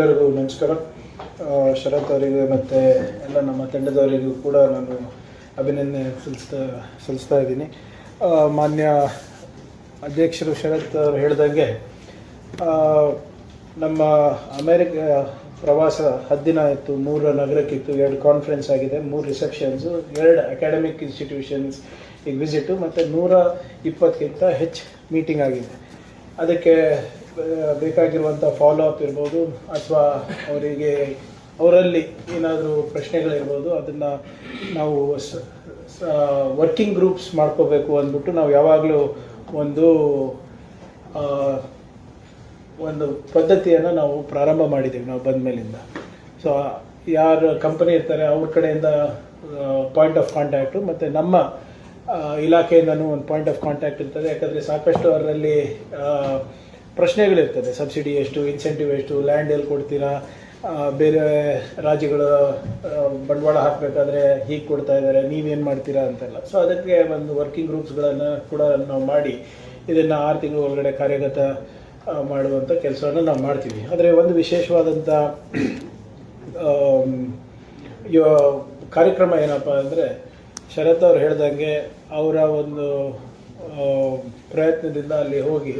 ಎಲ್ಲರಿಗೂ ನಮಸ್ಕಾರ. ಶರತ್ ಅವರಿಗೆ ಮತ್ತು ಎಲ್ಲ ನಮ್ಮ ತಂಡದವರಿಗೂ ಕೂಡ ನಾನು ಅಭಿನಂದನೆ ಸಲ್ಲಿಸ್ತಾ ಸಲ್ಲಿಸ್ತಾ ಇದ್ದೀನಿ. ಮಾನ್ಯ ಅಧ್ಯಕ್ಷರು ಶರತ್ ಅವರು ಹೇಳ್ದಂಗೆ ನಮ್ಮ ಅಮೇರಿಕ ಪ್ರವಾಸ ಹದ್ದಿನ ದಿನ ಆಯಿತು, ಮೂರು ನಗರಕ್ಕಿತ್ತು ಎರಡು ಕಾನ್ಫರೆನ್ಸ್ ಆಗಿದೆ, ಮೂರು ರಿಸೆಪ್ಷನ್ಸು ಎರಡು ಅಕಾಡೆಮಿಕ್ ಇನ್ಸ್ಟಿಟ್ಯೂಷನ್ಸ್ ಈಗ ವಿಸಿಟು ಮತ್ತು ನೂರ ಇಪ್ಪತ್ತಕ್ಕಿಂತ ಹೆಚ್ಚು ಮೀಟಿಂಗ್ ಆಗಿದೆ. ಅದಕ್ಕೆ ಬೇಕಾಗಿರುವಂಥ ಫಾಲೋ ಅಪ್ ಇರ್ಬೋದು ಅಥವಾ ಅವರಿಗೆ, ಅವರಲ್ಲಿ ಏನಾದರೂ ಪ್ರಶ್ನೆಗಳಿರ್ಬೋದು, ಅದನ್ನು ನಾವು ವರ್ಕಿಂಗ್ ಗ್ರೂಪ್ಸ್ ಮಾಡ್ಕೋಬೇಕು ಅಂದ್ಬಿಟ್ಟು ನಾವು ಯಾವಾಗಲೂ ಒಂದು ಒಂದು ಪದ್ಧತಿಯನ್ನು ನಾವು ಪ್ರಾರಂಭ ಮಾಡಿದ್ದೀವಿ ನಾವು ಬಂದ ಮೇಲಿಂದ ಸೊ ಯಾರು ಕಂಪನಿ ಇರ್ತಾರೆ ಅವ್ರ ಕಡೆಯಿಂದ ಪಾಯಿಂಟ್ ಆಫ್ ಕಾಂಟ್ಯಾಕ್ಟು ಮತ್ತು ನಮ್ಮ ಇಲಾಖೆಯಿಂದನೂ ಒಂದು ಪಾಯಿಂಟ್ ಆಫ್ ಕಾಂಟ್ಯಾಕ್ಟ್ ಇರ್ತದೆ. ಯಾಕಂದರೆ ಸಾಕಷ್ಟು ಅವರಲ್ಲಿ ಪ್ರಶ್ನೆಗಳಿರ್ತದೆ. ಸಬ್ಸಿಡಿ ಎಷ್ಟು ಇನ್ಸೆಂಟಿವ್ ಎಷ್ಟು ಲ್ಯಾಂಡ್ ಎಲ್ಲಿ ಕೊಡ್ತೀರಾ ಬೇರೆ ರಾಜ್ಯಗಳ ಬಂಡವಾಳ ಹಾಕಬೇಕಾದ್ರೆ ಹೀಗೆ ಕೊಡ್ತಾ ಇದ್ದಾರೆ, ನೀವೇನು ಮಾಡ್ತೀರಾ ಅಂತೆಲ್ಲ. ಸೊ ಅದಕ್ಕೆ ಒಂದು ವರ್ಕಿಂಗ್ ಗ್ರೂಪ್ಸ್ಗಳನ್ನು ಕೂಡ ನಾವು ಮಾಡಿ, ಇದನ್ನು ಆರು ತಿಂಗಳು ಒಳಗಡೆ ಕಾರ್ಯಗತ ಮಾಡುವಂಥ ಕೆಲಸವನ್ನು ನಾವು ಮಾಡ್ತೀವಿ. ಆದರೆ ಒಂದು ವಿಶೇಷವಾದಂಥ ಕಾರ್ಯಕ್ರಮ ಏನಪ್ಪ ಅಂದರೆ, ಶರತ್ ಅವ್ರು ಹೇಳ್ದಂಗೆ ಅವರ ಒಂದು ಪ್ರಯತ್ನದಿಂದ ಅಲ್ಲಿ ಹೋಗಿ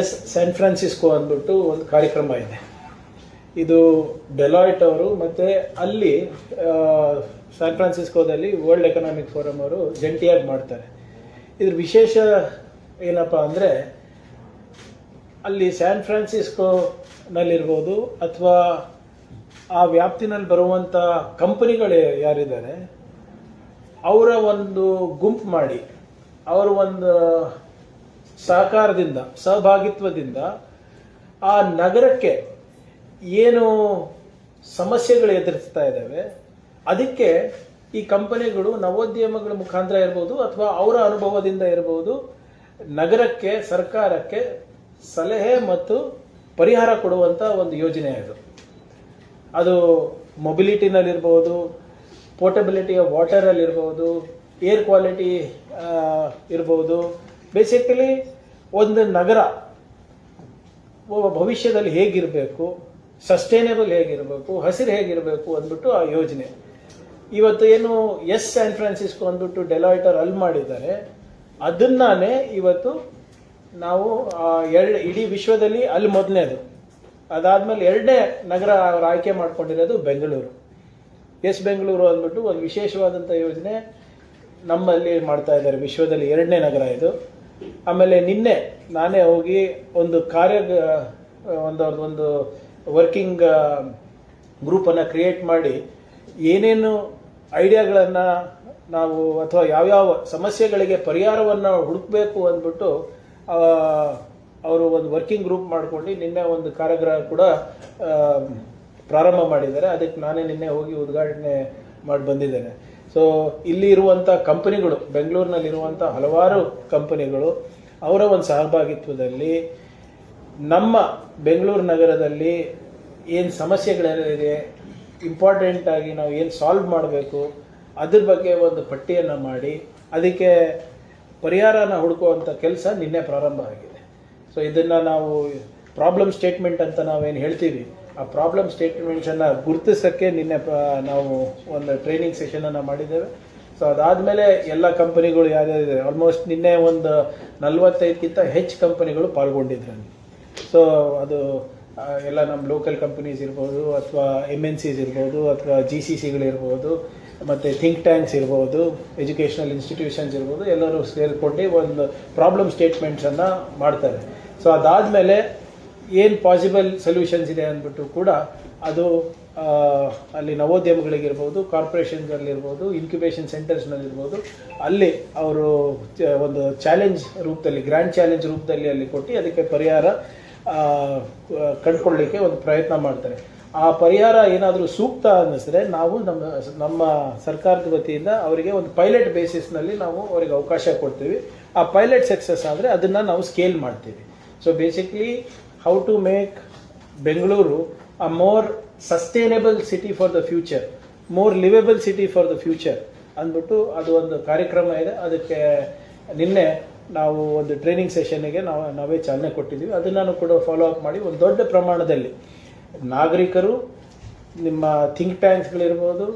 ಎಸ್ ಸ್ಯಾನ್ ಫ್ರಾನ್ಸಿಸ್ಕೋ ಅಂದ್ಬಿಟ್ಟು ಒಂದು ಕಾರ್ಯಕ್ರಮ ಇದೆ. ಇದು ಡೆಲಾಯ್ಟ್ ಅವರು ಮತ್ತು ಅಲ್ಲಿ ಸ್ಯಾನ್ ಫ್ರಾನ್ಸಿಸ್ಕೋದಲ್ಲಿ ವರ್ಲ್ಡ್ ಎಕನಾಮಿಕ್ ಫೋರಮ್ ಅವರು ಜಂಟಿಯಾಗಿ ಮಾಡ್ತಾರೆ. ಇದ್ರ ವಿಶೇಷ ಏನಪ್ಪ ಅಂದರೆ, ಅಲ್ಲಿ ಸ್ಯಾನ್ ಫ್ರಾನ್ಸಿಸ್ಕೋನಲ್ಲಿರ್ಬೋದು ಅಥವಾ ಆ ವ್ಯಾಪ್ತಿನಲ್ಲಿ ಬರುವಂಥ ಕಂಪನಿಗಳು ಯಾರಿದ್ದಾರೆ, ಅವರ ಒಂದು ಗುಂಪು ಮಾಡಿ, ಅವರ ಒಂದು ಸಹಕಾರದಿಂದ, ಸಹಭಾಗಿತ್ವದಿಂದ ಆ ನಗರಕ್ಕೆ ಏನು ಸಮಸ್ಯೆಗಳು ಎದುರಿಸ್ತಾ ಇದ್ದಾವೆ, ಅದಕ್ಕೆ ಈ ಕಂಪನಿಗಳು ನವೋದ್ಯಮಗಳ ಮುಖಾಂತರ ಇರ್ಬೋದು ಅಥವಾ ಅವರ ಅನುಭವದಿಂದ ಇರ್ಬೋದು, ನಗರಕ್ಕೆ, ಸರ್ಕಾರಕ್ಕೆ ಸಲಹೆ ಮತ್ತು ಪರಿಹಾರ ಕೊಡುವಂಥ ಒಂದು ಯೋಜನೆ ಅದು. ಅದು ಮೊಬಿಲಿಟಿನಲ್ಲಿರ್ಬೋದು, ಪೋರ್ಟಬಿಲಿಟಿ ಆಫ್ ವಾಟರಲ್ಲಿರ್ಬೋದು ಏರ್ ಕ್ವಾಲಿಟಿ ಇರ್ಬೋದು. ಬೇಸಿಕಲಿ ಒಂದು ನಗರ ಭವಿಷ್ಯದಲ್ಲಿ ಹೇಗಿರಬೇಕು ಸಸ್ಟೈನೇಬಲ್ ಹೇಗಿರಬೇಕು, ಹಸಿರು ಹೇಗಿರಬೇಕು ಅಂದ್ಬಿಟ್ಟು ಆ ಯೋಜನೆ. ಇವತ್ತು ಏನು ಎಸ್ ಸ್ಯಾನ್ ಫ್ರಾನ್ಸಿಸ್ಕೋ ಅಂದ್ಬಿಟ್ಟು ಡೆಲಾಯ್ಟರ್ ಅಲ್ಲಿ ಮಾಡಿದ್ದಾರೆ. ಅದನ್ನಾನೇ ಇವತ್ತು ನಾವು ಎರಡು ಇಡೀ ವಿಶ್ವದಲ್ಲಿ ಅಲ್ಲಿ ಮೊದಲನೇದು. ಅದಾದ್ಮೇಲೆ ಎರಡನೇ ನಗರ ಅವ್ರು ಆಯ್ಕೆ ಮಾಡ್ಕೊಂಡಿರೋದು ಬೆಂಗಳೂರು. ಎಸ್ ಬೆಂಗಳೂರು ಅಂದ್ಬಿಟ್ಟು ಒಂದು ವಿಶೇಷವಾದಂಥ ಯೋಜನೆ ನಮ್ಮಲ್ಲಿ ಮಾಡ್ತಾ ಇದ್ದಾರೆ. ವಿಶ್ವದಲ್ಲಿ ಎರಡನೇ ನಗರ ಇದು. ಆಮೇಲೆ ನಿನ್ನೆ ನಾನೇ ಹೋಗಿ ಒಂದು ಕಾರ್ಯ ಒಂದು ಒಂದು ವರ್ಕಿಂಗ್ ಗ್ರೂಪನ್ನು ಕ್ರಿಯೇಟ್ ಮಾಡಿ ಏನೇನು ಐಡಿಯಾಗಳನ್ನು ನಾವು ಅಥವಾ ಯಾವ್ಯಾವ ಸಮಸ್ಯೆಗಳಿಗೆ ಪರಿಹಾರವನ್ನು ಹುಡುಕಬೇಕು ಅಂದ್ಬಿಟ್ಟು ಅವರು ಒಂದು ವರ್ಕಿಂಗ್ ಗ್ರೂಪ್ ಮಾಡ್ಕೊಂಡು ನಿನ್ನೆ ಒಂದು ಕಾರ್ಯಕ್ರಮ ಕೂಡ ಪ್ರಾರಂಭ ಮಾಡಿದ್ದಾರೆ. ಅದಕ್ಕೆ ನಾನೇ ನಿನ್ನೆ ಹೋಗಿ ಉದ್ಘಾಟನೆ ಮಾಡಿ ಬಂದಿದ್ದೇನೆ. ಸೊ ಇಲ್ಲಿ ಇರುವಂಥ ಕಂಪನಿಗಳು ಬೆಂಗಳೂರಿನಲ್ಲಿರುವಂಥ ಹಲವಾರು ಕಂಪನಿಗಳು ಅವರ ಒಂದು ಸಹಭಾಗಿತ್ವದಲ್ಲಿ ನಮ್ಮ ಬೆಂಗಳೂರು ನಗರದಲ್ಲಿ ಏನು ಸಮಸ್ಯೆಗಳಿದೆ ಇಂಪಾರ್ಟೆಂಟ್ ಆಗಿ ನಾವು ಏನು ಸಾಲ್ವ್ ಮಾಡಬೇಕು, ಅದ್ರ ಬಗ್ಗೆ ಒಂದು ಪಟ್ಟಿಯನ್ನು ಮಾಡಿ, ಅದಕ್ಕೆ ಪರಿಹಾರನ ಹುಡುಕುವಂಥ ಕೆಲಸ ನಿನ್ನೆ ಪ್ರಾರಂಭ ಆಗಿದೆ. ಸೊ ಇದನ್ನು ನಾವು ಪ್ರಾಬ್ಲಮ್ ಸ್ಟೇಟ್ಮೆಂಟ್ ಅಂತ ನಾವೇನು ಹೇಳ್ತೀವಿ ಆ ಪ್ರಾಬ್ಲಮ್ ಸ್ಟೇಟ್ಮೆಂಟ್ಸನ್ನು ಗುರುತಿಸೋಕ್ಕೆ ನಿನ್ನೆ ನಾವು ಒಂದು ಟ್ರೈನಿಂಗ್ ಸೆಷನನ್ನು ಮಾಡಿದ್ದೇವೆ. ಸೊ ಅದಾದಮೇಲೆ ಎಲ್ಲ ಕಂಪನಿಗಳು ಯಾವ್ಯಾವಿದೆ ಆಲ್ಮೋಸ್ಟ್ ನಿನ್ನೆ ಒಂದು ನಲ್ವತ್ತೈದಕ್ಕಿಂತ ಹೆಚ್ಚು ಕಂಪನಿಗಳು ಪಾಲ್ಗೊಂಡಿದ್ರು. ಸೊ ಅದು ಎಲ್ಲ ನಮ್ಮ ಲೋಕಲ್ ಕಂಪನೀಸ್ ಇರ್ಬೋದು, ಅಥವಾ ಎಂ ಎನ್ ಸಿಸ್ ಇರ್ಬೋದು, ಅಥವಾ ಜಿ ಸಿ ಸಿಗಳಿರ್ಬೋದು ಮತ್ತು ಥಿಂಕ್ ಟ್ಯಾಂಕ್ಸ್ ಇರ್ಬೋದು ಎಜುಕೇಷನಲ್ ಇನ್ಸ್ಟಿಟ್ಯೂಷನ್ಸ್ ಇರ್ಬೋದು, ಎಲ್ಲರೂ ಸೇರಿಕೊಂಡು ಒಂದು ಪ್ರಾಬ್ಲಮ್ ಸ್ಟೇಟ್ಮೆಂಟ್ಸನ್ನು ಮಾಡ್ತಾರೆ. ಸೊ ಅದಾದಮೇಲೆ ಏನು ಪಾಸಿಬಲ್ ಸೊಲ್ಯೂಷನ್ಸ್ ಇದೆ ಅಂದ್ಬಿಟ್ಟು ಕೂಡ ಅದು ಅಲ್ಲಿ ನವೋದ್ಯಮಗಳಿಗಿರ್ಬೋದು ಕಾರ್ಪೊರೇಷನ್ಗಳಲ್ಲಿರ್ಬೋದು ಇನ್ಕ್ಯುಬೇಷನ್ ಸೆಂಟರ್ಸ್ನಲ್ಲಿರ್ಬೋದು ಅಲ್ಲಿ ಅವರು ಒಂದು ಚಾಲೆಂಜ್ ರೂಪದಲ್ಲಿ ಗ್ರ್ಯಾಂಡ್ ಚಾಲೆಂಜ್ ರೂಪದಲ್ಲಿ ಅಲ್ಲಿ ಕೊಟ್ಟು ಅದಕ್ಕೆ ಪರಿಹಾರ ಕಂಡುಕೊಳ್ಳಲಿಕ್ಕೆ ಒಂದು ಪ್ರಯತ್ನ ಮಾಡ್ತಾರೆ. ಆ ಪರಿಹಾರ ಏನಾದರೂ ಸೂಕ್ತ ಅನ್ನಿಸಿದ್ರೆ ನಾವು ನಮ್ಮ ನಮ್ಮ ಸರ್ಕಾರದ ವತಿಯಿಂದ ಅವರಿಗೆ ಒಂದು ಪೈಲಟ್ ಬೇಸಿಸ್ನಲ್ಲಿ ನಾವು ಅವರಿಗೆ ಅವಕಾಶ ಕೊಡ್ತೀವಿ. ಆ ಪೈಲಟ್ ಸಕ್ಸಸ್ ಆದರೆ ಅದನ್ನು ನಾವು ಸ್ಕೇಲ್ ಮಾಡ್ತೀವಿ. So basically how to make Bengaluru a more sustainable city for the future more liveable city for the future ಅಂದ್ಬಿಟ್ಟು ಅದು ಒಂದು ಕಾರ್ಯಕ್ರಮ ಇದೆ. ಅದಕ್ಕೆ ನಿನ್ನೆ ನಾವು ಒಂದು ಟ್ರೈನಿಂಗ್ ಸೆಷನ್ಗೆ ನಾವು, ನಾವೇ ಚಾಲನೆ ಕೊಟ್ಟಿದ್ದೀವಿ. ಅದನ್ನು ಕೂಡ ಫಾಲೋ ಅಪ್ ಮಾಡಿ ಒಂದು ದೊಡ್ಡ ಪ್ರಮಾಣದಲ್ಲಿ ನಾಗರಿಕರು, ನಿಮ್ಮ ಥಿಂಕ್ ಟ್ಯಾಂಕ್ಸ್ಗಳಿರ್ಬೋದು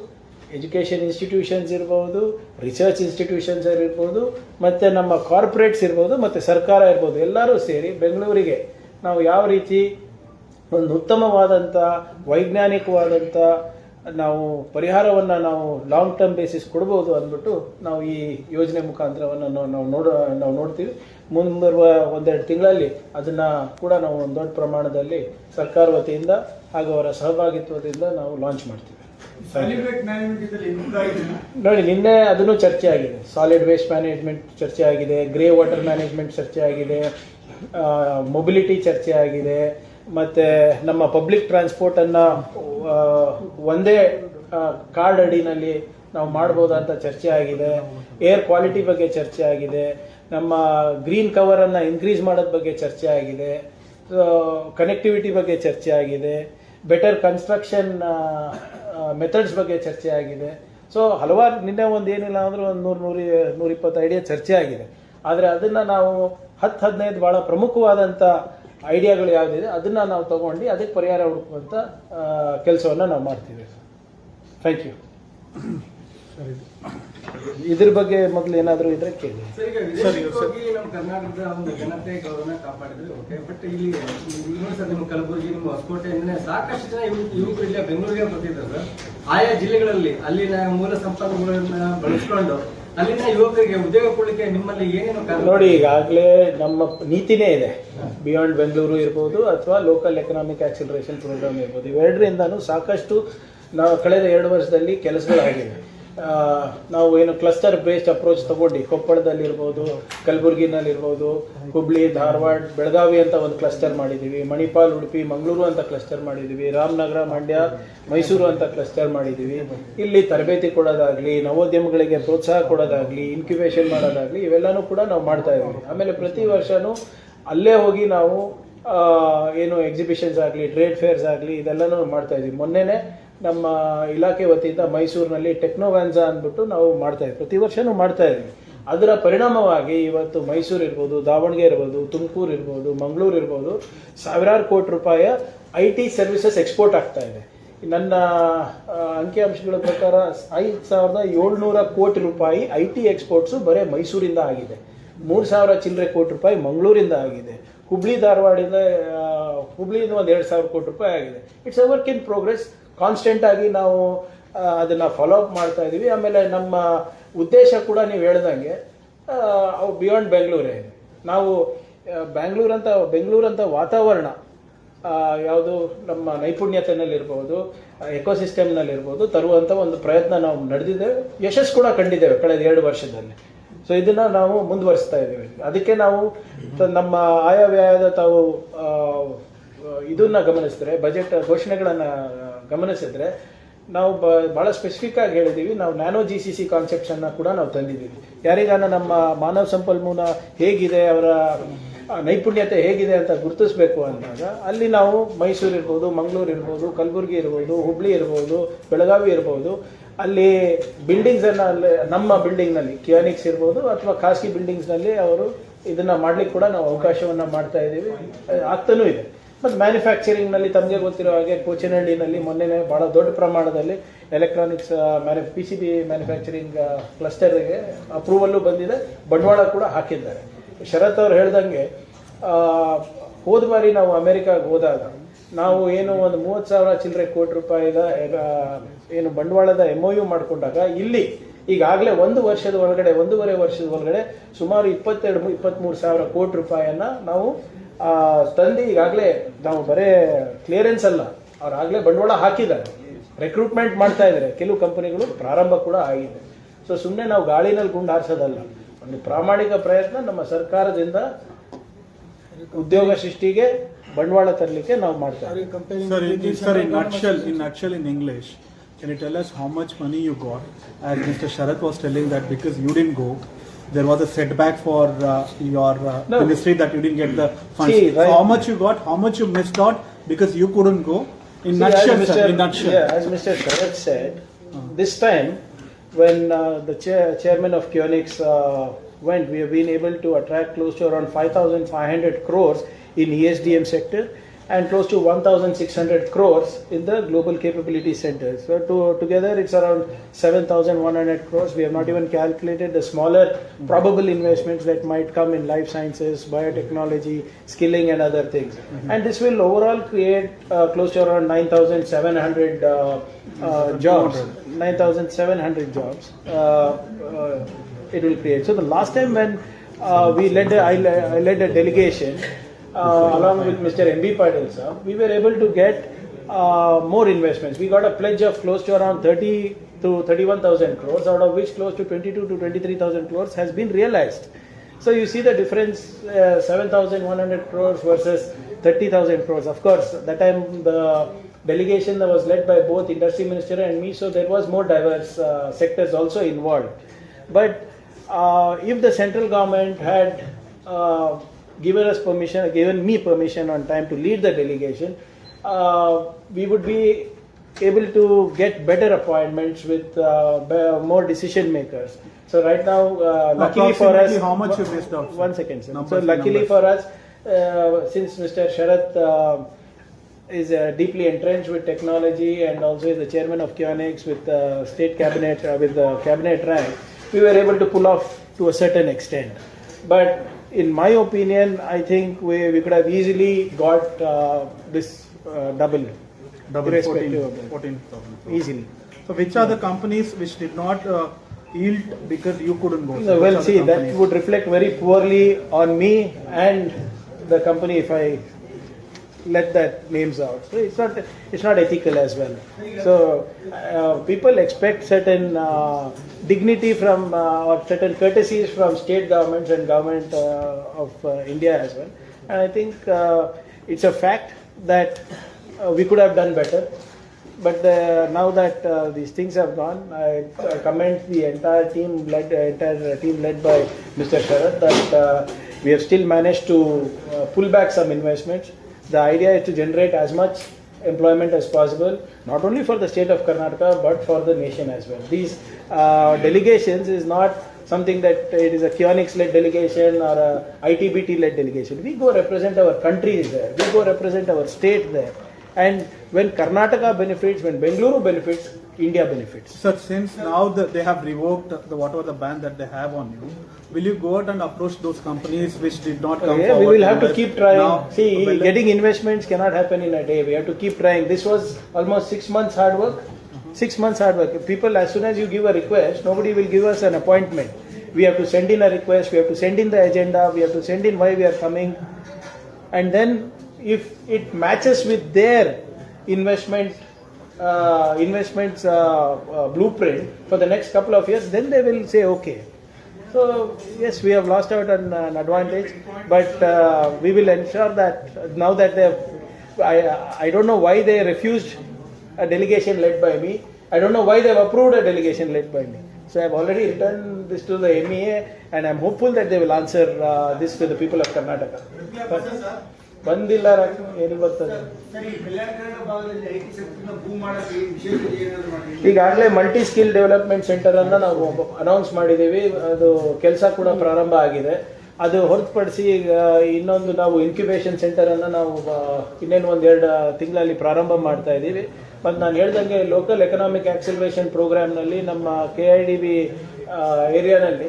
ಎಜುಕೇಷನ್ ಇನ್ಸ್ಟಿಟ್ಯೂಷನ್ಸ್ ಇರ್ಬೋದು ರಿಸರ್ಚ್ ಇನ್ಸ್ಟಿಟ್ಯೂಷನ್ಸ್ ಇರ್ಬೋದು, ಮತ್ತು ನಮ್ಮ ಕಾರ್ಪೊರೇಟ್ಸ್ ಇರ್ಬೋದು, ಮತ್ತು ಸರ್ಕಾರ ಇರ್ಬೋದು, ಎಲ್ಲರೂ ಸೇರಿ ಬೆಂಗಳೂರಿಗೆ ನಾವು ಯಾವ ರೀತಿ ಒಂದು ಉತ್ತಮವಾದಂಥ ವೈಜ್ಞಾನಿಕವಾದಂಥ ನಾವು ಪರಿಹಾರವನ್ನು ನಾವು ಲಾಂಗ್ ಟರ್ಮ್ ಬೇಸಿಸ್ ಕೊಡ್ಬೋದು ಅಂದ್ಬಿಟ್ಟು ನಾವು ಈ ಯೋಜನೆ ಮುಖಾಂತರವನ್ನು ನಾವು ನಾವು ನೋಡ ನಾವು ನೋಡ್ತೀವಿ. ಮುಂಬರುವ ಒಂದೆರಡು ತಿಂಗಳಲ್ಲಿ ಅದನ್ನು ಕೂಡ ನಾವು ಒಂದು ದೊಡ್ಡ ಪ್ರಮಾಣದಲ್ಲಿ ಸರ್ಕಾರ ವತಿಯಿಂದ ಹಾಗೂ ಅವರ ಸಹಭಾಗಿತ್ವದಿಂದ ನಾವು ಲಾಂಚ್ ಮಾಡ್ತೀವಿ. ನೋಡಿ ನಿನ್ನೆ ಅದನ್ನು ಚರ್ಚೆ ಆಗಿದೆ. ಸಾಲಿಡ್ ವೇಸ್ಟ್ ಮ್ಯಾನೇಜ್ಮೆಂಟ್ ಚರ್ಚೆ ಆಗಿದೆ. ಗ್ರೇ ವಾಟರ್ ಮ್ಯಾನೇಜ್ಮೆಂಟ್ ಚರ್ಚೆ ಆಗಿದೆ. ಮೊಬಿಲಿಟಿ ಚರ್ಚೆ ಆಗಿದೆ. ಮತ್ತು ನಮ್ಮ ಪಬ್ಲಿಕ್ ಟ್ರಾನ್ಸ್ಪೋರ್ಟನ್ನು ಒಂದೇ ಕಾರ್ಡ್ ಅಡಿನಲ್ಲಿ ನಾವು ಮಾಡ್ಬೋದಂತ ಚರ್ಚೆ ಆಗಿದೆ. ಏರ್ ಕ್ವಾಲಿಟಿ ಬಗ್ಗೆ ಚರ್ಚೆ ಆಗಿದೆ. ನಮ್ಮ ಗ್ರೀನ್ ಕವರನ್ನು ಇನ್ಕ್ರೀಸ್ ಮಾಡೋದ್ ಬಗ್ಗೆ ಚರ್ಚೆ ಆಗಿದೆ. ಕನೆಕ್ಟಿವಿಟಿ ಬಗ್ಗೆ ಚರ್ಚೆ ಆಗಿದೆ. ಬೆಟರ್ ಕನ್ಸ್ಟ್ರಕ್ಷನ್ ಮೆಥಡ್ಸ್ ಬಗ್ಗೆ ಚರ್ಚೆ ಆಗಿದೆ. ಸೊ ಹಲವಾರು, ನಿನ್ನೆ ಒಂದು ಏನಿಲ್ಲ ಅಂದ್ರೆ ಒಂದು ನೂರು, ನೂರಿ, ನೂರಿಪ್ಪತ್ತು ಐಡಿಯಾ ಚರ್ಚೆ ಆಗಿದೆ. ಆದರೆ ಅದನ್ನು ನಾವು ಹತ್ತು ಹದಿನೈದು ಭಾಳ ಪ್ರಮುಖವಾದಂಥ ಐಡಿಯಾಗಳು ಯಾವುದಿದೆ ಅದನ್ನು ನಾವು ತಗೊಂಡು ಅದಕ್ಕೆ ಪರಿಹಾರ ಹುಡುಕುವಂಥ ಕೆಲಸವನ್ನು ನಾವು ಮಾಡ್ತೀವಿ ಥ್ಯಾಂಕ್ ಯು ಇದ್ರ ಬಗ್ಗೆ ಮೊದಲು ಏನಾದರೂ ಇದ್ರೆ ಕೇಳಿ. ಸರ್ ಈಗ ವಿದೇಶಕ್ಕೆ ಹೋಗಿ ನಮ್ಮ ಕರ್ನಾಟಕದ ಒಂದು ಘನತೆ ಗೌರವನ ಕಾಪಾಡಿದ್ರೆ. ಓಕೆ ಬಟ್ ಇಲ್ಲಿ ಸರ್ ನಿಮ್ಮ ಕಲಬುರಗಿ ನಿಮ್ಮ ಹೊಸಕೋಟೆಯಿಂದನೇ ಸಾಕಷ್ಟು ಜನ ಯುವ- ಯುವಕರು ಇಲ್ಲ ಬೆಂಗಳೂರಿಗೆ ಬರ್ತಿದ್ದಾರೆ ಸರ್ ಆಯಾ ಜಿಲ್ಲೆಗಳಲ್ಲಿ ಅಲ್ಲಿನ ಮೂಲ ಸಂಪನ್ಮೂಲಗಳನ್ನ ಬಳಸ್ಕೊಂಡು ಅಲ್ಲಿನ ಯುವಕರಿಗೆ ಉದ್ಯೋಗ ಕೊಡಲಿಕ್ಕೆ ನಿಮ್ಮಲ್ಲಿ ಏನೇನು ನೋಡಿ, ಈಗಾಗಲೇ ನಮ್ಮ ನೀತಿನೇ ಇದೆ. ಬಿಯಾಂಡ್ ಬೆಂಗಳೂರು ಇರ್ಬೋದು ಅಥವಾ ಲೋಕಲ್ ಎಕನಾಮಿಕ್ ಆಕ್ಸಿಲರೇಷನ್ ಪ್ರೋಗ್ರಾಮ್ ಇರ್ಬೋದು. ಇವೆರಡರಿಂದನೂ ಸಾಕಷ್ಟು ನಾವು ಕಳೆದ ಎರಡು ವರ್ಷದಲ್ಲಿ ಕೆಲಸಗಳಾಗಿವೆ. ನಾವು ಏನು ಕ್ಲಸ್ಟರ್ ಬೇಸ್ಡ್ ಅಪ್ರೋಚ್ ತಗೊಂಡು ಕೊಪ್ಪಳದಲ್ಲಿರ್ಬೋದು, ಕಲಬುರಗಿನಲ್ಲಿರ್ಬೋದು, ಹುಬ್ಳಿ, ಧಾರವಾಡ, ಬೆಳಗಾವಿ ಅಂತ ಒಂದು ಕ್ಲಸ್ಟರ್ ಮಾಡಿದ್ದೀವಿ. ಮಣಿಪಾಲ್, ಉಡುಪಿ, ಮಂಗಳೂರು ಅಂತ ಕ್ಲಸ್ಟರ್ ಮಾಡಿದ್ದೀವಿ. ರಾಮನಗರ, ಮಂಡ್ಯ, ಮೈಸೂರು ಅಂತ ಕ್ಲಸ್ಟರ್ ಮಾಡಿದ್ದೀವಿ. ಇಲ್ಲಿ ತರಬೇತಿ ಕೊಡೋದಾಗಲಿ, ನವೋದ್ಯಮಗಳಿಗೆ ಪ್ರೋತ್ಸಾಹ ಕೊಡೋದಾಗಲಿ ಇನ್ಕ್ಯುಬೇಷನ್ ಮಾಡೋದಾಗಲಿ ಇವೆಲ್ಲನೂ ಕೂಡ ನಾವು ಮಾಡ್ತಾ ಇದ್ದೀವಿ. ಆಮೇಲೆ ಪ್ರತಿ ವರ್ಷವೂ ಅಲ್ಲೇ ಹೋಗಿ ನಾವು ಏನು ಎಕ್ಸಿಬಿಷನ್ಸ್ ಆಗಲಿ ಟ್ರೇಡ್ ಫೇರ್ಸ್ ಆಗಲಿ, ಇದೆಲ್ಲನೂ ಮಾಡ್ತಾ ಇದ್ದೀವಿ. ಮೊನ್ನೆನೇ ನಮ್ಮ ಇಲಾಖೆ ವತಿಯಿಂದ ಮೈಸೂರಿನಲ್ಲಿ ಟೆಕ್ನೋವ್ಯಾನ್ಸಾ ಅಂದ್ಬಿಟ್ಟು ನಾವು ಮಾಡ್ತಾ ಇದ್ದೀವಿ ಪ್ರತಿ ವರ್ಷವೂ ಮಾಡ್ತಾ ಇದ್ದೀವಿ ಅದರ ಪರಿಣಾಮವಾಗಿ ಇವತ್ತು ಮೈಸೂರು ಇರ್ಬೋದು, ದಾವಣಗೆರೆ ಇರ್ಬೋದು, ತುಮಕೂರು ಇರ್ಬೋದು, ಮಂಗಳೂರು ಇರ್ಬೋದು, ಸಾವಿರಾರು ಕೋಟಿ ರೂಪಾಯಿಯ ಐ ಟಿ ಸರ್ವಿಸಸ್ ಎಕ್ಸ್ಪೋರ್ಟ್ ಆಗ್ತಾ ಇದೆ. ನನ್ನ ಅಂಕಿಅಂಶಗಳ ಪ್ರಕಾರ ಐದು ಸಾವಿರದ ಏಳ್ನೂರ ಕೋಟಿ ರೂಪಾಯಿ ಐ ಟಿ ಎಕ್ಸ್ಪೋರ್ಟ್ಸು ಬರೀ ಮೈಸೂರಿಂದ ಆಗಿದೆ. ಮೂರು ಸಾವಿರ ಚಿಲ್ಲರೆ ಕೋಟಿ ರೂಪಾಯಿ ಮಂಗಳೂರಿಂದ ಆಗಿದೆ. ಹುಬ್ಳಿ ಧಾರವಾಡಿಂದ ಹುಬ್ಳಿಯಿಂದ ಒಂದು ಎರಡು ಸಾವಿರ ಕೋಟಿ ರೂಪಾಯಿ ಆಗಿದೆ. It's a work in progress constant ಆಗಿ ನಾವು ಅದನ್ನು ಫಾಲೋ ಅಪ್ ಮಾಡ್ತಾ ಇದೀವಿ. ಆಮೇಲೆ ನಮ್ಮ ಉದ್ದೇಶ ಕೂಡ ನೀವು ಹೇಳ್ದಂಗೆ ಅವು ಬಿಯಾಂಡ್ ಬೆಂಗಳೂರೇ ನಾವು ಬ್ಯಾಂಗ್ಳೂರ್ ಅಂತ ಬೆಂಗಳೂರು ಅಂತ ವಾತಾವರಣ ಯಾವುದು ನಮ್ಮ ನೈಪುಣ್ಯತೆನಲ್ಲಿರ್ಬೋದು ಎಕೋಸಿಸ್ಟಮ್ನಲ್ಲಿರ್ಬೋದು ತರುವಂಥ ಒಂದು ಪ್ರಯತ್ನ ನಾವು ನಡೆದಿದ್ದೇವೆ ಯಶಸ್ಸು ಕೂಡ ಕಂಡಿದ್ದೇವೆ ಕಳೆದ ಎರಡು ವರ್ಷದಲ್ಲಿ. ಸೊ ಇದನ್ನು ನಾವು ಮುಂದುವರಿಸ್ತಾ ಇದ್ದೇವೆ ಅದಕ್ಕೆ ನಾವು ನಮ್ಮ ಆಯವ್ಯಯದ ತಾವು ಇದನ್ನ ಗಮನಿಸಿದ್ರೆ ಬಜೆಟ್ ಘೋಷಣೆಗಳನ್ನು ಗಮನಿಸಿದ್ರೆ, ನಾವು ಬ ಭಾಳ ಸ್ಪೆಸಿಫಿಕ್ ಆಗಿ ಹೇಳಿದ್ದೀವಿ ನಾವು ನ್ಯಾನೋ ಜಿ ಸಿ ಸಿ ಕಾನ್ಸೆಪ್ಷನ್ನ ಕೂಡ ನಾವು ತಂದಿದ್ದೀವಿ. ಯಾರಿಗಾನ ನಮ್ಮ ಮಾನವ ಸಂಪನ್ಮೂಲ ಹೇಗಿದೆ, ಅವರ ನೈಪುಣ್ಯತೆ ಹೇಗಿದೆ ಅಂತ ಗುರುತಿಸಬೇಕು ಅಂದಾಗ, ಅಲ್ಲಿ ನಾವು ಮೈಸೂರು ಇರ್ಬೋದು, ಮಂಗಳೂರು ಇರ್ಬೋದು, ಕಲಬುರಗಿ ಇರ್ಬೋದು, ಹುಬ್ಳಿ ಇರ್ಬೋದು, ಬೆಳಗಾವಿ ಇರ್ಬೋದು, ಅಲ್ಲಿ ಬಿಲ್ಡಿಂಗ್ಸನ್ನು ಅಲ್ಲಿ, ನಮ್ಮ ಬಿಲ್ಡಿಂಗ್ನಲ್ಲಿ ಕಿಯಾನಿಕ್ಸ್ ಇರ್ಬೋದು, ಅಥವಾ ಖಾಸಗಿ ಬಿಲ್ಡಿಂಗ್ಸ್ನಲ್ಲಿ ಅವರು ಇದನ್ನ ಮಾಡ್ಲಿಕ್ಕೆ ಕೂಡ ನಾವು ಅವಕಾಶವನ್ನು ಮಾಡ್ತಾ ಇದ್ದೀವಿ. ಆಗ್ತಾನೂ ಇದೆ. ಮತ್ತು ಮ್ಯಾನುಫ್ಯಾಕ್ಚರಿಂಗ್ನಲ್ಲಿ ತಮಗೆ ಗೊತ್ತಿರೋ ಹಾಗೆ ಕೋಚಿನಹಳ್ಳಿನಲ್ಲಿ ಮೊನ್ನೆನೇ ಭಾಳ ದೊಡ್ಡ ಪ್ರಮಾಣದಲ್ಲಿ ಎಲೆಕ್ಟ್ರಾನಿಕ್ಸ್ ಮ್ಯಾನು ಪಿ ಸಿ ಬಿ ಮ್ಯಾನುಫ್ಯಾಕ್ಚರಿಂಗ್ ಕ್ಲಸ್ಟರ್ಗೆ ಅಪ್ರೂವಲ್ಲು ಬಂದಿದೆ. ಬಂಡವಾಳ ಕೂಡ ಹಾಕಿದ್ದಾರೆ. ಶರತ್ ಅವ್ರು ಹೇಳ್ದಂಗೆ ಹೋದ ಬಾರಿ ನಾವು ಅಮೆರಿಕಾಗೆ ಹೋದಾಗ ನಾವು ಏನು ಒಂದು ಮೂವತ್ತು ಸಾವಿರ ಚಿಲ್ಲರೆ ಕೋಟಿ ರೂಪಾಯಿದ ಏನು ಬಂಡವಾಳದ ಎಂ ಒ ಯು ಮಾಡಿಕೊಂಡಾಗ ಇಲ್ಲಿ ಈಗಾಗಲೇ ಒಂದು ವರ್ಷದ ಒಳಗಡೆ, ಒಂದೂವರೆ ವರ್ಷದ ಒಳಗಡೆ ಸುಮಾರು ಇಪ್ಪತ್ತೆರಡು ಇಪ್ಪತ್ತ್ಮೂರು ಸಾವಿರ ಕೋಟಿ ರೂಪಾಯಿಯನ್ನ ನಾವು ತಂದು ಈಗಾಗಲೇ ನಾವು ಬರೇ ಕ್ಲಿಯರೆನ್ಸ್ ಅಲ್ಲ ಅವ್ರು ಆಗಲೇ ಬಂಡವಾಳ ಹಾಕಿದ್ದಾರೆ ರೆಕ್ರೂಟ್ಮೆಂಟ್ ಮಾಡ್ತಾ ಇದ್ದಾರೆ ಕೆಲವು ಕಂಪನಿಗಳು ಪ್ರಾರಂಭ ಕೂಡ ಆಗಿದೆ ಸೊ ಸುಮ್ಮನೆ ನಾವು ಗಾಳಿನಲ್ಲಿ ಗುಂಡು ಹಾರಿಸೋದಲ್ಲ ಒಂದು ಪ್ರಾಮಾಣಿಕ ಪ್ರಯತ್ನ ನಮ್ಮ ಸರ್ಕಾರದಿಂದ ಉದ್ಯೋಗ ಸೃಷ್ಟಿಗೆ ಬಂಡವಾಳ ತರಲಿಕ್ಕೆ ನಾವು ಮಾಡ್ತಾ ಇದ್ದೀವಿ Sir, in, sir, in nutshell, in nutshell, in English, can you tell us how much money you got? As Mr. Sharath was telling that because you didn't go, there was a setback for uh, your uh, No. ministry that you didn't get the funds. See, So how much you got? How much you missed out because you couldn't go? In See, nutshell, as sir. Mr. In nutshell. Yeah, as Mr. Said, this time when uh, the chair, chairman of Kionix uh, went, we have been able to attract close to around 5,500 crores in ESDM sector and close to 1,600 crores in the global capability centers. So to, together it's around 7,100 crores. We have not even calculated the smaller probable investments that might come in life sciences, biotechnology, skilling and other things. And this will overall create uh, close to around 9,700 uh, uh, jobs. 9,700 jobs uh, uh, it will create. So the last time when uh, we led, I, led, a delegation along with Mr. M.B. Patil sir, we were able to get uh, more investments. We got a pledge of close to around 30 to 31,000 crores, out of which close to 22 to 23,000 crores has been realized. So you see the difference, uh, 7,100 crores versus 30,000 crores. Of course, that time the delegation that was led by both industry minister and me, so there was more diverse uh, sectors also involved. But uh, if the central government had uh, given us permission, given me permission on time to lead the delegation, uh, we would be able to get better appointments with uh, more decision makers. So right now, uh, luckily for us, how much you missed out. One second, sir. Numbers, so luckily numbers. for us, uh, since Mr. Sharath uh, is uh, deeply entrenched with technology and also is the chairman of Kionics with uh, state cabinet uh, with the cabinet rank, we were able to pull off to a certain extent. But in my opinion, I think we, we could have easily got uh, this uh, double, Double irrespective 14 of that. 14,000. easily. So which are the companies which did not uh, yield because you couldn't go? Which well, see, that would reflect very poorly on me and the company if I let that names out. So it's not it's not ethical as well. So uh, people expect certain uh, dignity from uh, or certain courtesies from state governments and government uh, of uh, India as well. And I think uh, it's a fact that we could have done better. But now that these things have gone, I, I commend the entire team led, entire team led by Mr. Sharath that we have still managed to pull back some investments. The idea is to generate as much employment as possible, not only for the state of Karnataka but for the nation as well. These uh, delegations is not something that it is a Kionics-led delegation or a ITBT-led delegation. We go represent our countries there. We go represent our state there. And when Karnataka benefits, when Bengaluru benefits, India benefits. Sir, since now the, they have revoked the whatever the ban that they have on you, will you go out and approach those companies which did not come Yeah, forward? we will have to keep trying. Now, See, will- getting investments cannot happen in a day. We have to keep trying. This was almost six months hard work. Uh-huh. Six months hard work. People, as soon as you give a request, nobody will give us an appointment. We have to send in a request. We have to send in the agenda. We have to send in why we are coming. And then, if it matches with their investment uh, investments uh, uh, blueprint for the next couple of years, then they will say okay. So yes, we have lost out on an advantage, but uh, we will ensure that now that they have, I, I don't know why they refused a delegation led by me. I don't know why they have approved a delegation led by me. So I have already written this to the MEA and I'm hopeful that they will answer uh, this to the people of Karnataka. ಬಂದಿಲ್ಲ ಏನು ಎಲ್ಲಿ ಬರ್ತದೆ? ಈಗಾಗಲೇ multi skill development centre ಅನ್ನ ನಾವು announce ಮಾಡಿದ್ದೀವಿ. ಅದು ಕೆಲಸ ಕೂಡ ಪ್ರಾರಂಭ ಆಗಿದೆ. ಅದು ಹೊರತುಪಡಿಸಿ ಈಗ ಇನ್ನೊಂದು ನಾವು ಇನ್ಕ್ಯುಬೇಷನ್ ಸೆಂಟರ್ ಅನ್ನ ನಾವು ಇನ್ನೇನು ಇನ್ನೇನು ಒಂದೆರಡು ತಿಂಗಳಲ್ಲಿ ಪ್ರಾರಂಭ ಮಾಡ್ತಾ ಇದ್ದೀವಿ. ಮತ್ತು ನಾನು ಹೇಳ್ದಂಗೆ ಲೋಕಲ್ ಎಕನಾಮಿಕ್ ಆಕ್ಸಿಲರೇಷನ್ ಪ್ರೋಗ್ರಾಮ್ನಲ್ಲಿ ನಮ್ಮ ಕೆ ಐ ಡಿ ಬಿ ಏರಿಯಾನಲ್ಲಿ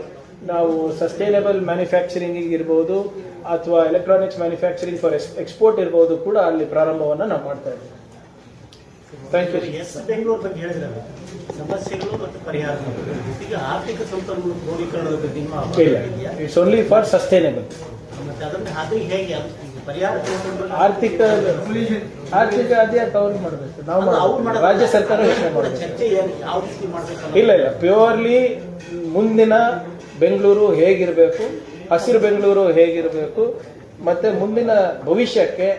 ನಾವು ಸಸ್ಟೈನಬಲ್ ಮ್ಯಾನುಫ್ಯಾಕ್ಚರಿಂಗ್ ಇರ್ಬೋದು ಅಥವಾ ಎಲೆಕ್ಟ್ರಾನಿಕ್ಸ್ ಮ್ಯಾನುಫ್ಯಾಕ್ಚರಿಂಗ್ ಫಾರ್ ಎಕ್ಸ್ಪೋರ್ಟ್ ಇರ್ಬೋದು ಕೂಡ ಅಲ್ಲಿ ಪ್ರಾರಂಭವನ್ನು ನಾವು ಮಾಡ್ತಾ ಇದ್ದೀವಿ. ಥ್ಯಾಂಕ್ ಯು ಎಸ್ ಬೆಂಗಳೂರು ಬಗ್ಗೆ ಹೇಳಿದ್ರಲ್ಲ ಸಮಸ್ಯೆಗಳು ಮತ್ತು ಪರಿಹಾರ ಈಗ ಆರ್ಥಿಕ ಸಂಪನ್ಮೂಲ ಕ್ರೋಢೀಕರಣದ ಬಗ್ಗೆ ನಿಮ್ಮ? ಇಟ್ಸ್ ಓನ್ಲಿ ಫಾರ್ ಸಸ್ಟೈನಬಲ್ ಮತ್ತೆ ಅದನ್ನು ಅದು ಹೇಗೆ ಪರಿಹಾರ ಆರ್ಥಿಕ ಆರ್ಥಿಕ ಅದೇ ಕವರ್ ಮಾಡಬೇಕು. ನಾವು ಅವ್ರು. ರಾಜ್ಯ ಸರ್ಕಾರ ಯೋಚನೆ ಮಾಡ್ಬೇಕು. ಇಲ್ಲ ಇಲ್ಲ. ಪ್ಯೂರ್ಲಿ ಮುಂದಿನ ಬೆಂಗಳೂರು ಹೇಗಿರಬೇಕು ಹಸಿರು ಬೆಂಗಳೂರು ಹೇಗಿರಬೇಕು ಮತ್ತು ಮುಂದಿನ ಭವಿಷ್ಯಕ್ಕೆ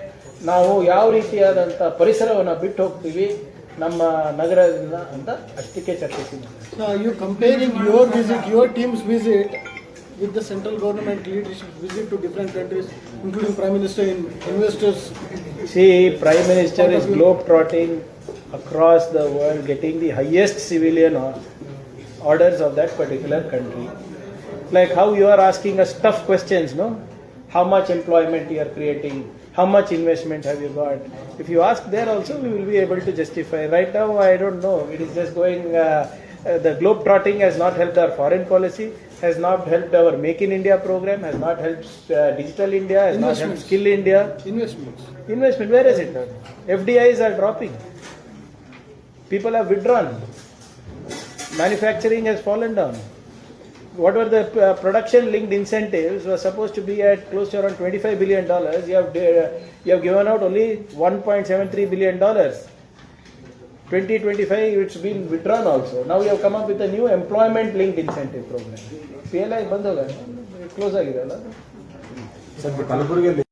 ನಾವು ಯಾವ ರೀತಿಯಾದಂಥ ಪರಿಸರವನ್ನು ಬಿಟ್ಟು ಹೋಗ್ತೀವಿ ನಮ್ಮ ನಗರದಿಂದ ಅಂತ ಅಷ್ಟಕ್ಕೆ ಚರ್ಚಿಸಿದ್ದೀನಿ you comparing your visit your teams visit with the central government leadership visit to different countries including prime minister in investors see prime minister is globe trotting across the world getting the highest civilian orders of that particular country Like how you are asking us tough questions, no? How much employment you are creating? how much investment have you got? If you ask there also, we will be able to justify. Right now, I don't know. It is just going. Uh, uh, the globe trotting has not helped our foreign policy, has not helped our Make in India program, has not helped uh, Digital India, has not helped. Skill India. Investments. Investment, where is it? FDIs are dropping. People have withdrawn. Manufacturing has fallen down What were the uh, production linked incentives were supposed to be at close to around 25 billion dollars. You have uh, you have given out only 1.73 billion dollars. 2025 it's been withdrawn also. Now you have come up with a new employment linked incentive program. PLI ಬಂದಲ್ಲ close ಆಗಿದೆ ಅಲ್ಲ sir ಕಲಬುರಗಿಯಲ್ಲಿ